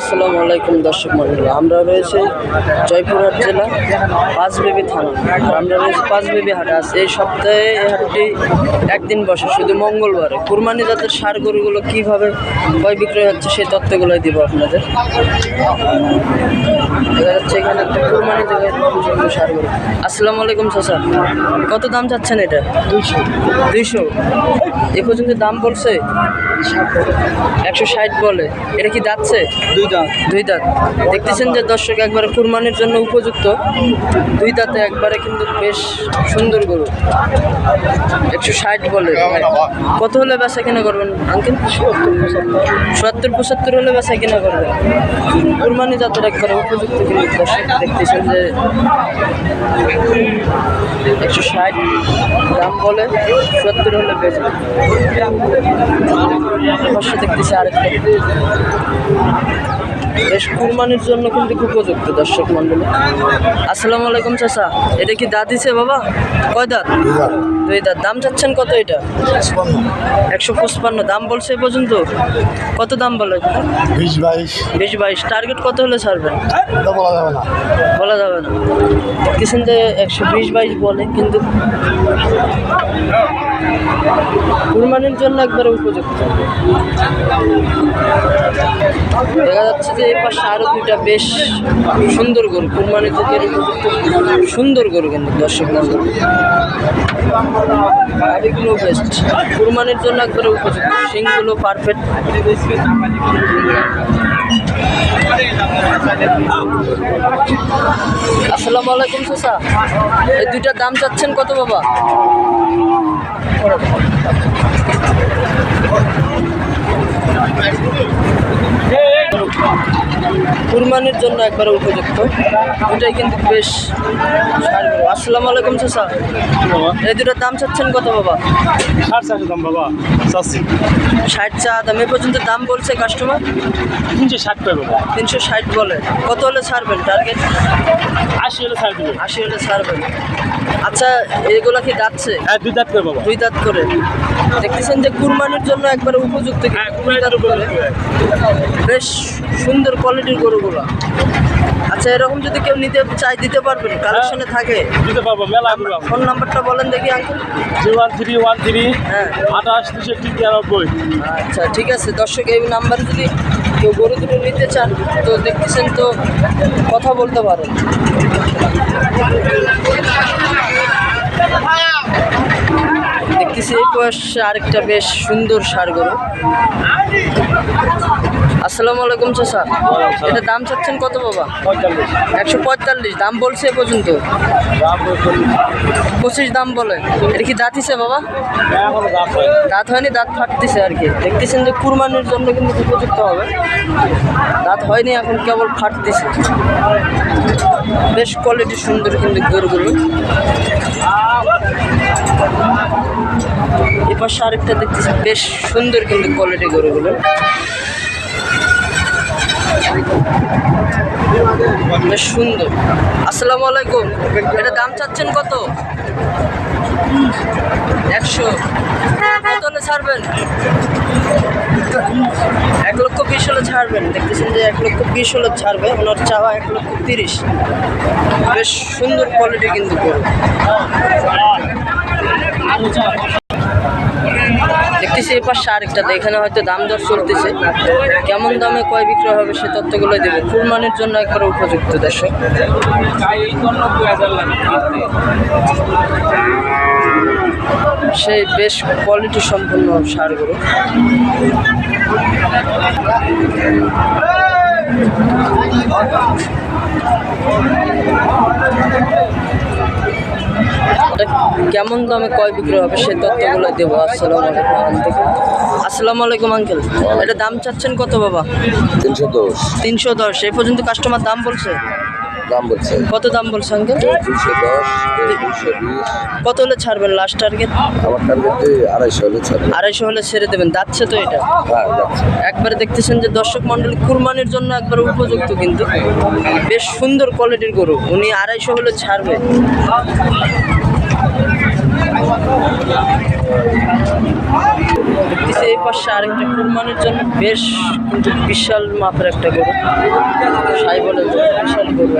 আসসালামু আলাইকুম দর্শক মন্ডলী আমরা রয়েছে জয়পুরহাট জেলা পাঁচবেবি থানা। আর আমরা রয়েছে পাঁচবেবি হাট। আজ এই সপ্তাহে এই হাটটি একদিন বসে শুধু মঙ্গলবারে। কুরবানি জাতের সার গরুগুলো কীভাবে ক্রয় বিক্রয় হচ্ছে সেই তথ্যগুলোই দিব আপনাদের। দেখা যাচ্ছে এখানে একটা কুরবানি জায়গায় সার গরু। আসসালামু আলাইকুম চাচা কত দাম চাচ্ছেন এটা? দুইশো। দুইশো? এ পর্যন্ত দাম বলছে? একশো ষাট বলে। এটা কি যাচ্ছে? দুই দাঁত। দেখতেছেন যে দর্শক একবারে কুরবানির জন্য উপযুক্ত। দুই দাঁতে একবারে কিন্তু বেশ সুন্দর গরু। একশো ষাট বলে কত হলে বেচা কেনা করবেন আঙ্কেল? সত্তর পঁচাত্তর হলে বেচা কেনা করবেন। কুরবানি জাতের একবারে উপযুক্ত কিন্তু দর্শক দেখতেছেন যে একশো ষাট দাম বলে সত্তর হলে পাশে দেখতেছি আরেকটা। বেশ কুরবানির জন্য কিন্তু খুব উপযুক্ত দর্শক মন্ডলী আসসালামু আলাইকুম চাচা এটা কি দাঁত দিছে বাবা? কয় দাঁত? দুই দাঁত। দাম চাচ্ছেন কত এটা? একশো পঁচপান্ন। দাম বলছে এ পর্যন্ত? কত দাম বলে? বিশ বাইশ। বিশ বাইশ। টার্গেট কত হলে ছাড়বেন? বলা যাবে না। বলা যাবে না। যে একশো বিশ বাইশ বলে কিন্তু কুরবানির জন্য একবারে উপযুক্ত। দেখা যাচ্ছে যে এই পাশে আরও দুইটা বেশ সুন্দর গরু, কুরবানির যুগের উপযুক্ত সুন্দর গরু কিন্তু দর্শক গাড়িগুলো বেস্ট কুরবানির জন্য একবারে উপযুক্ত। সিংগুলো পারফেক্ট আসসালামু আলাইকুম চাচা এই দুইটার দাম চাচ্ছেন কত বাবা? কুরবানির জন্য একবারে উপযুক্ত ওটাই কিন্তু বেশ। আসসালামু আলাইকুম চাচা। এই দুটার দাম চাচ্ছেন কত বাবা? ষাট চারশো দাম বাবা চাচ্ছি। ষাট চা দাম এ পর্যন্ত দাম বলছে কাস্টমার তিনশো ষাট পাই বাবা। তিনশো ষাট বলে। কত হলে ছাড়বেন টার্গেট আশি হলে ছাড় দিবে। আশি হলে ছাড়বেন। আচ্ছা এগুলা কি যাচ্ছে হ্যাঁ দুই দাঁত করে বাবা। দুই দাঁত করে। দেখতেছেন যে কুরবানির জন্য একবারে উপযুক্ত। হ্যাঁ, করে। বেশ সুন্দর কোয়ালিটির গরুগুলো। আচ্ছা এরকম যদি কেউ নিতে চাই দিতে পারবেন কালেকশনে থাকে। দিতে পারব মেলা ফোন নাম্বারটা বলেন দেখি uncle zero one three one three হ্যাঁ। আঠাশ তেষট্টি তিরানব্বই। আচ্ছা ঠিক আছে দর্শক এই নাম্বার যদি কেউ গরু দুটো নিতে চান তো দেখতেছেন তো কথা বলতে পারেন। এই পাশে আরেকটা বেশ সুন্দর সার গরু। আসসালামু আলাইকুম চাচা। এটা দাম চাচ্ছেন কত বাবা? একশো পঁয়তাল্লিশ দাম বলছে এ পর্যন্ত? পঁচিশ। দাম বলে। এটা কি দাঁত হিসে বাবা? দাঁত হয়নি। দাঁত ফাটতেছে আর কি। দেখতেছেন যে কুরবানির জন্য কিন্তু উপযুক্ত হবে। দাঁত হয়নি এখন কেবল ফাটতেছে। বেশ কোয়ালিটি সুন্দর কিন্তু গরুগুলো। পাশে আরেকটা দেখতেছি, বেশ সুন্দর কিন্তু কোয়ালিটি গরুগুলো। বেশ সুন্দর। আসসালামু আলাইকুম। এটা দাম চাচ্ছেন কত? একশো। কত ছাড়বেন? এক লক্ষ বিশ হলে ছাড়বেন। দেখতেছেন যে এক লক্ষ বিশ হলে ছাড়বে। ওনার চাওয়া এক লক্ষ তিরিশ। বেশ সুন্দর কোয়ালিটি কিন্তু গরু। দেখতেছি এই পাশে আরেকটাতে এখানে হয়তো দাম দর চলতেছে। কেমন দামে কয় বিক্রয় হবে সে তথ্যগুলো দেবে। কুরবানির জন্য একবারে উপযুক্ত দর্শক সেই বেশ কোয়ালিটি সম্পন্ন সারগুলো কেমন দামে কয় বিক্রি হবে? সেই তথ্যগুলো দেবো। আসসালামু আলাইকুম। আসসালামু আলাইকুম আঙ্কেল। এটা দাম চাচ্ছেন কত বাবা? তিনশো দশ। তিনশো দশ। এই পর্যন্ত কাস্টমার দাম বলছে? দাম বলছে। কত দাম বলছে আঙ্কেল? কত হলে ছাড়বেন লাস্ট টার্গেট আমার টার্গেটে আড়াইশো হলে আড়াইশো হলে ছেড়ে দেবেন। যাচ্ছে তো এটা? হ্যাঁ একবারে দেখতেছেন যে দর্শক মন্ডলী কুরবানির জন্য একবার উপযুক্ত কিন্তু। বেশ সুন্দর কোয়ালিটির গরু। উনি আড়াইশো হলে ছাড়বে। দেখতেছি এই পাশে আরেকটা কুরবানির জন্য বেশ কিন্তু বিশাল মাপের একটা গরু সাই বলে বিশাল গরু।